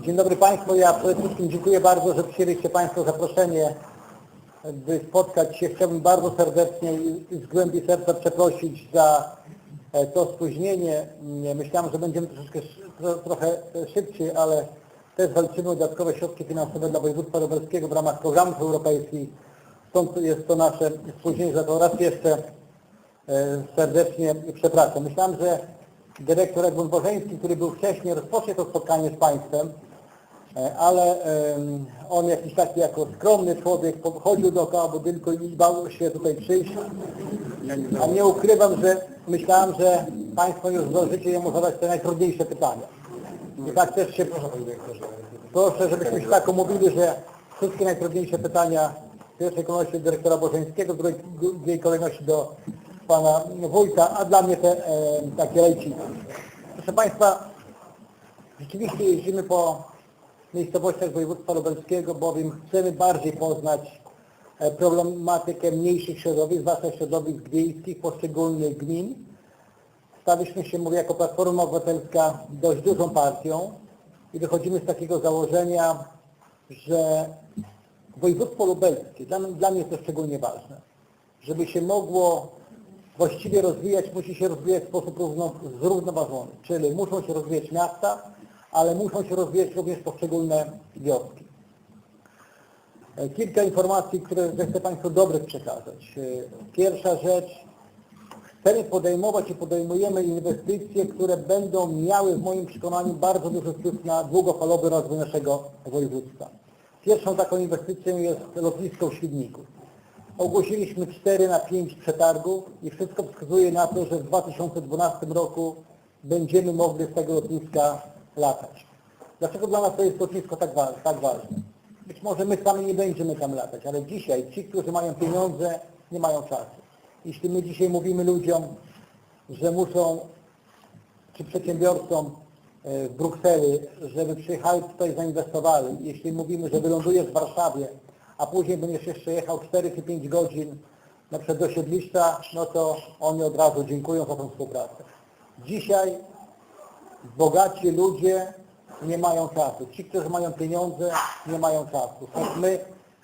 Dzień dobry Państwu. Ja przede wszystkim dziękuję bardzo, że przyjęliście Państwo zaproszenie, by spotkać się. Chciałbym bardzo serdecznie i z głębi serca przeprosić za e, to spóźnienie. Nie, Myślałem, że będziemy troszeczkę trochę szybciej, ale też walczymy o dodatkowe środki finansowe dla województwa lubelskiego w ramach programów europejskich. Stąd jest to nasze spóźnienie, za to raz jeszcze e, serdecznie przepraszam. Myślałem, że dyrektor Edmund Bożeński, który był wcześniej, rozpocznie to spotkanie z Państwem, ale em, on jakiś taki jako skromny człowiek chodził dookoła budynku i bał się tutaj przyjść. A nie ukrywam, że myślałem, że Państwo już zdążycie jemu zadać te najtrudniejsze pytania. I tak też się proszę. Proszę, żebyśmy się tak umówili, że wszystkie najtrudniejsze pytania w pierwszej kolejności do dyrektora Bożeńskiego, w drugiej kolejności do pana wójta, a dla mnie te e, takie lejciki. Proszę Państwa, rzeczywiście jeździmy po miejscowościach województwa lubelskiego, bowiem chcemy bardziej poznać e, problematykę mniejszych środowisk, zwłaszcza środowisk wiejskich poszczególnych gmin. Staliśmy się, mówię, jako Platforma Obywatelska dość dużą partią i wychodzimy z takiego założenia, że województwo lubelskie, dla, dla mnie jest to szczególnie ważne, żeby się mogło właściwie rozwijać, musi się rozwijać w sposób równo, zrównoważony, czyli muszą się rozwijać miasta, ale muszą się rozwijać również poszczególne wioski. E, Kilka informacji, które zechcę Państwu dobrych przekazać. E, Pierwsza rzecz, chcemy podejmować i podejmujemy inwestycje, które będą miały w moim przekonaniu bardzo duży wpływ na długofalowy rozwój naszego województwa. Pierwszą taką inwestycją jest lotnisko w Świdniku. Ogłosiliśmy 4 na 5 przetargów i wszystko wskazuje na to, że w 2012 roku będziemy mogli z tego lotniska latać. Dlaczego dla nas to jest lotnisko tak, tak ważne? Być może my sami nie będziemy tam latać, ale dzisiaj ci, którzy mają pieniądze, nie mają czasu. Jeśli my dzisiaj mówimy ludziom, że muszą, czy przedsiębiorcom e, w Brukseli, żeby przyjechali tutaj zainwestowali, jeśli mówimy, że wylądujesz w Warszawie, a później będziesz jeszcze jechał 4 czy 5 godzin na przykład no to oni od razu dziękują za tą współpracę. Dzisiaj bogaci ludzie nie mają czasu. Ci, którzy mają pieniądze, nie mają czasu. Stąd my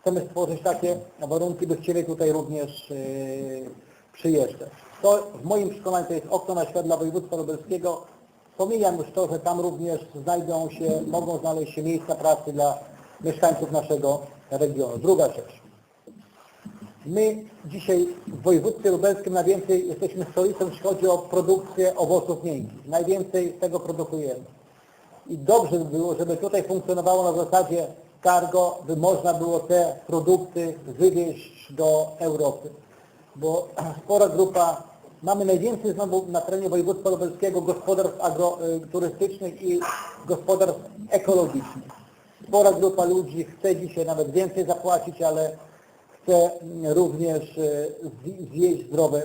chcemy stworzyć takie warunki, by chcieli tutaj również yy, przyjeżdżać. To w moim przekonaniu to jest okno na świat dla województwa lubelskiego. Pomijam już to, że tam również znajdą się, mogą znaleźć się miejsca pracy dla mieszkańców naszego regionu. Druga rzecz. My dzisiaj w województwie lubelskim najwięcej jesteśmy stolicą, jeśli chodzi o produkcję owoców miękkich. Najwięcej tego produkujemy. I dobrze by było, żeby tutaj funkcjonowało na zasadzie cargo, by można było te produkty wywieźć do Europy. Bo spora grupa, mamy najwięcej znowu na terenie województwa lubelskiego gospodarstw agroturystycznych i gospodarstw ekologicznych. Spora grupa ludzi chce dzisiaj nawet więcej zapłacić, ale chce również e, zj- zjeść zdrowe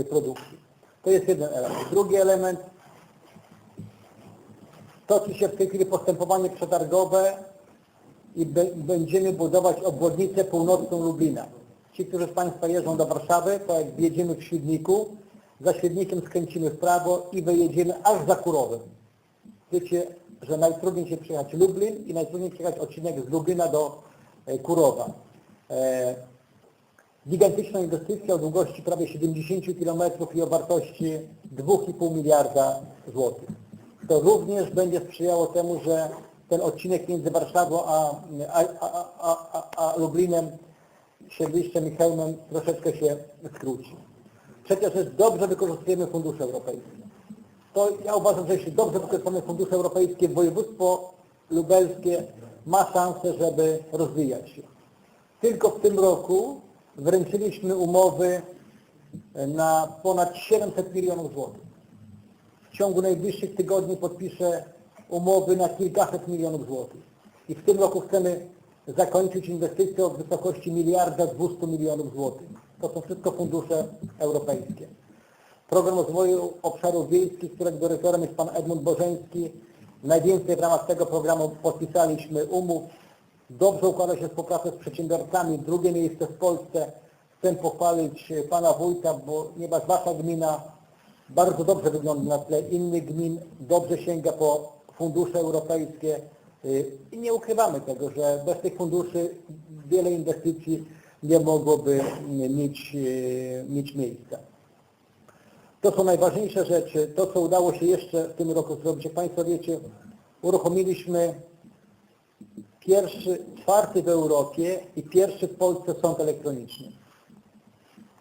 e, produkty. To jest jeden element. Drugi element, toczy się w tej chwili postępowanie przetargowe i będziemy budować obwodnicę północną Lublina. Ci, którzy z Państwa jeżdżą do Warszawy, to jak wjedziemy w Świdniku, za Świdnikiem skręcimy w prawo i wyjedziemy aż za Kurowem. Wiecie, że najtrudniej się przyjechać Lublin i najtrudniej przyjechać odcinek z Lublina do e, Kurowa. E, gigantyczna inwestycja o długości prawie 70 km i o wartości 2,5 miliarda złotych. To również będzie sprzyjało temu, że ten odcinek między Warszawą a, a, a, a, Lublinem, Siedliszczem i Chełmem troszeczkę się skróci. Trzecia rzecz, dobrze wykorzystujemy fundusze europejskie. To ja uważam, że jeśli dobrze wykorzystamy fundusze europejskie, województwo lubelskie ma szansę, żeby rozwijać się. Tylko w tym roku wręczyliśmy umowy na ponad 700 milionów złotych. W ciągu najbliższych tygodni podpiszę umowy na kilkaset milionów złotych. I w tym roku chcemy zakończyć inwestycje o wysokości miliarda 200 milionów złotych. To są wszystko fundusze europejskie. Program rozwoju obszarów wiejskich, którego dyrektorem jest pan Edmund Bożeński. Najwięcej w ramach tego programu podpisaliśmy umów. Dobrze układa się współpraca z przedsiębiorcami. Drugie miejsce w Polsce. Chcę pochwalić e, pana wójta, ponieważ wasza gmina bardzo dobrze wygląda na tle innych gmin, dobrze sięga po fundusze europejskie. Y, I nie ukrywamy tego, że bez tych funduszy wiele inwestycji nie mogłoby mieć, y, mieć miejsca. To są najważniejsze rzeczy. To, co udało się jeszcze w tym roku zrobić, jak Państwo wiecie, uruchomiliśmy pierwszy, czwarty w Europie i pierwszy w Polsce sąd elektroniczny.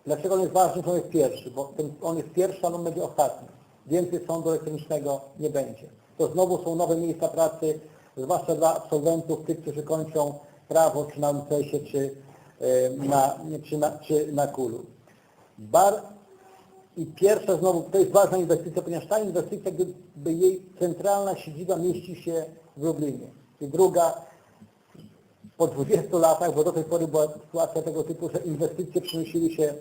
Dlaczego on jest ważny, że on jest pierwszy? Bo ten, on jest pierwszy, ale on będzie ostatni. Więcej sądu elektronicznego nie będzie. To znowu są nowe miejsca pracy, zwłaszcza dla absolwentów, tych, którzy kończą prawo, czy na UCS-ie, czy e, na, czy czy na KUL-u. Bar, i pierwsza znowu, to jest ważna inwestycja, ponieważ ta inwestycja, gdyby jej centralna siedziba mieści się w Lublinie. I druga, po 20 latach, bo do tej pory była sytuacja tego typu, że inwestycje przenosiły się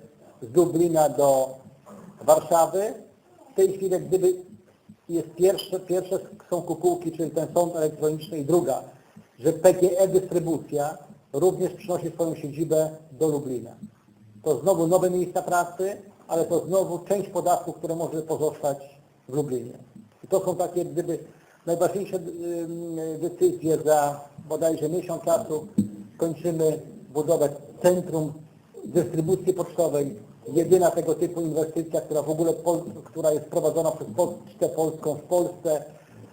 z Lublina do Warszawy. W tej chwili, gdyby jest pierwsze, pierwsze są kukułki, czyli ten sąd elektroniczny i druga, że PGE Dystrybucja również przynosi swoją siedzibę do Lublina. To znowu nowe miejsca pracy, ale to znowu część podatków, które może pozostać w Lublinie. I to są takie gdyby najważniejsze decyzje za bodajże miesiąc czasu. Kończymy budowę centrum dystrybucji pocztowej. Jedyna tego typu inwestycja, która w ogóle, która jest prowadzona przez Pocztę Polską w Polsce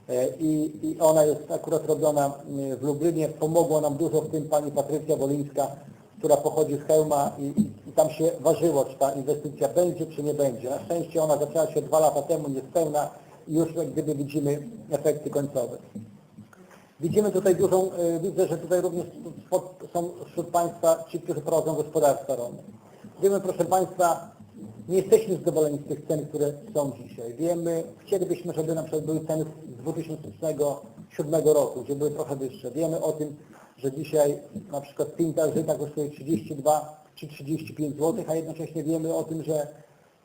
e, i, i ona jest akurat robiona y, w Lublinie. Pomogła nam dużo w tym pani Patrycja Wolińska, która pochodzi z Chełma i, i tam się ważyło, czy ta inwestycja będzie, czy nie będzie. Na szczęście ona zaczęła się dwa lata temu, niespełna i już jak gdyby widzimy efekty końcowe. Widzimy tutaj dużą, y, widzę, że tutaj również są wśród Państwa ci, którzy prowadzą gospodarstwa rolne. Wiemy, proszę Państwa, nie jesteśmy zadowoleni z tych cen, które są dzisiaj. Wiemy, chcielibyśmy, żeby na przykład były ceny z 2007 roku, gdzie były trochę wyższe. Wiemy o tym, że dzisiaj na przykład pinta żyta kosztuje 32 czy 35 zł, a jednocześnie wiemy o tym, że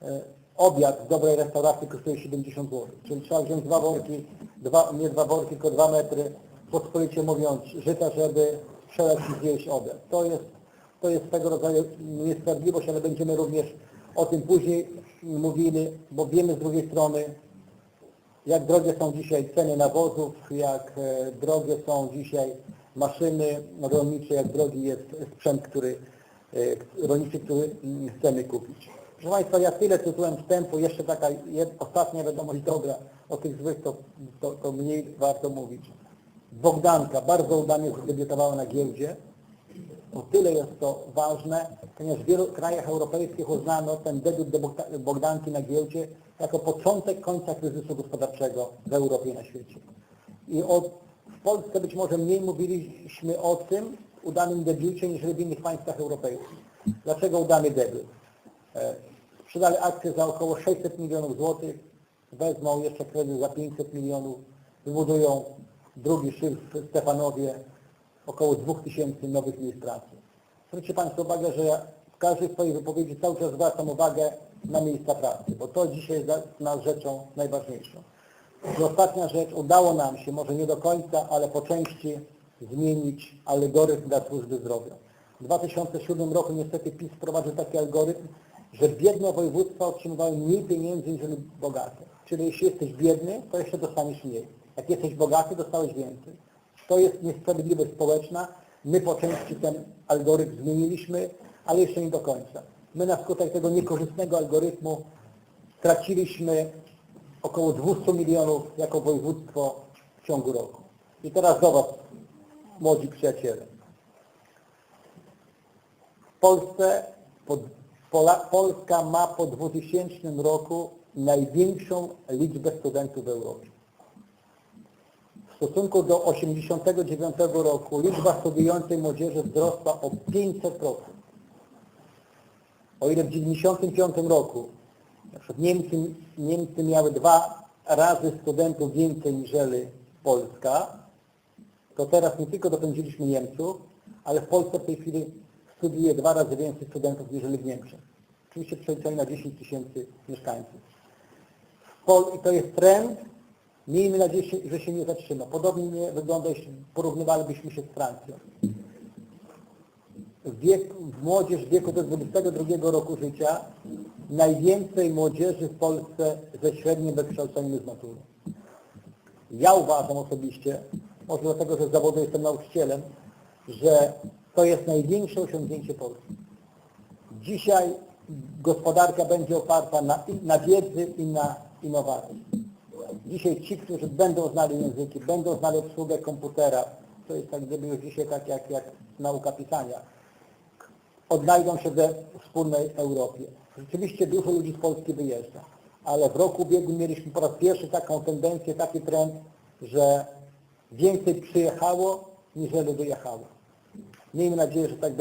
e, obiad w dobrej restauracji kosztuje 70 zł. Czyli trzeba wziąć dwa worki, dwa, nie dwa worki, tylko dwa metry, pospolicie mówiąc, żyta, żeby przeleć i zjeść obiad. To jest, to jest swego rodzaju niesprawiedliwość, ale będziemy również o tym później mówili, bo wiemy z drugiej strony, jak drogie są dzisiaj ceny nawozów, jak e, drogie są dzisiaj maszyny rolnicze, jak drogi jest sprzęt, który e, rolniczy, który mm, chcemy kupić. Proszę Państwa, ja tyle tytułem wstępu, jeszcze taka ostatnia wiadomość dobra, o tych złych to, to, to mniej warto mówić. Bogdanka bardzo udanie zadebiutowała na giełdzie. O tyle jest to ważne, ponieważ w wielu krajach europejskich uznano ten debiut do Bogda- Bogdanki na giełdzie jako początek końca kryzysu gospodarczego w Europie i na świecie. I w Polsce być może mniej mówiliśmy o tym udanym debiucie niż w innych państwach europejskich. Dlaczego udany debiut? E, Sprzedali akcje za około 600 milionów złotych, wezmą jeszcze kredyt za 500 milionów, wybudują drugi szyb w Stefanowie, około 2000 nowych miejsc pracy. Zwróćcie Państwo uwagę, że w każdej swojej wypowiedzi cały czas zwracam uwagę na miejsca pracy, bo to dzisiaj jest dla nas rzeczą najważniejszą. I ostatnia rzecz, udało nam się, może nie do końca, ale po części zmienić algorytm dla służby zdrowia. W 2007 roku niestety PiS wprowadził taki algorytm, że biedne województwa otrzymywały mniej pieniędzy niż bogate. Czyli jeśli jesteś biedny, to jeszcze dostaniesz mniej. Jak jesteś bogaty, dostałeś więcej. To jest niesprawiedliwość społeczna. My po części ten algorytm zmieniliśmy, ale jeszcze nie do końca. My na skutek tego niekorzystnego algorytmu straciliśmy około 200 milionów jako województwo w ciągu roku. I teraz do Was, młodzi przyjaciele. W Polsce, po, Pola, Polska ma po 2000 roku największą liczbę studentów w Europie. W stosunku do 1989 roku liczba studiującej młodzieży wzrosła o 500%. O ile w 1995 roku Niemcy, Niemcy miały dwa razy studentów więcej niż Polska, to teraz nie tylko dopędziliśmy Niemców, ale w Polsce w tej chwili studiuje dwa razy więcej studentów niż w Niemczech. Oczywiście przeliczenie na 10 tysięcy mieszkańców. I to jest trend, miejmy nadzieję, że się nie zatrzyma. Podobnie wygląda, jeśli porównywalibyśmy się z Francją. Wiek, młodzież w wieku do 22 roku życia najwięcej młodzieży w Polsce ze średnim wykształceniem z matury. Ja uważam osobiście, może dlatego, że z zawodu jestem nauczycielem, że to jest największe osiągnięcie Polski. Dzisiaj gospodarka będzie oparta na, na wiedzy i na innowacji. Dzisiaj ci, którzy będą znali języki, będą znali obsługę komputera, to jest tak gdyby już dzisiaj tak jak, jak nauka pisania, odnajdą się we wspólnej Europie. Rzeczywiście dużo ludzi z Polski wyjeżdża, ale w roku ubiegłym mieliśmy po raz pierwszy taką tendencję, taki trend, że więcej przyjechało, niżeli wyjechało. Miejmy nadzieję, że tak